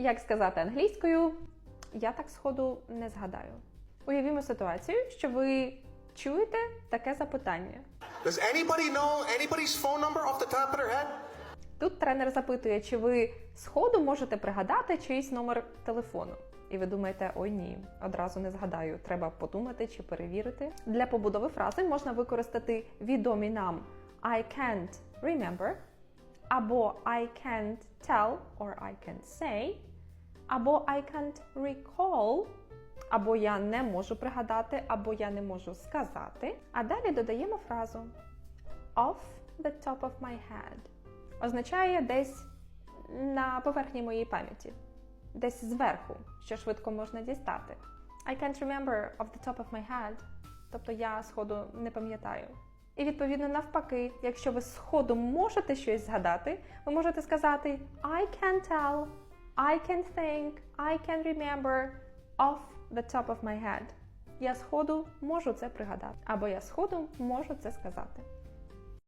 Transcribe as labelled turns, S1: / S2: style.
S1: Як сказати англійською, я так сходу не згадаю. Уявімо ситуацію, що ви чуєте таке запитання.
S2: Does anybody know anybody's phone number off the top of their head?
S1: Тут тренер запитує, чи ви сходу можете пригадати чийсь номер телефону. І ви думаєте, ой ні, одразу не згадаю. Треба подумати чи перевірити. Для побудови фрази можна використати відомі нам I can't remember, або I can't tell or I can't say, або I can't recall, або я не можу пригадати, або я не можу сказати. А далі додаємо фразу off the top of my head. Означає десь на поверхні моєї пам'яті, десь зверху, що швидко можна дістати. I can't remember off the top of my head. Тобто я сходу не пам'ятаю. І відповідно навпаки, якщо ви сходу можете щось згадати, ви можете сказати I can tell, I can think, I can remember off the top of my head. Я сходу можу це пригадати, або я сходу можу це сказати.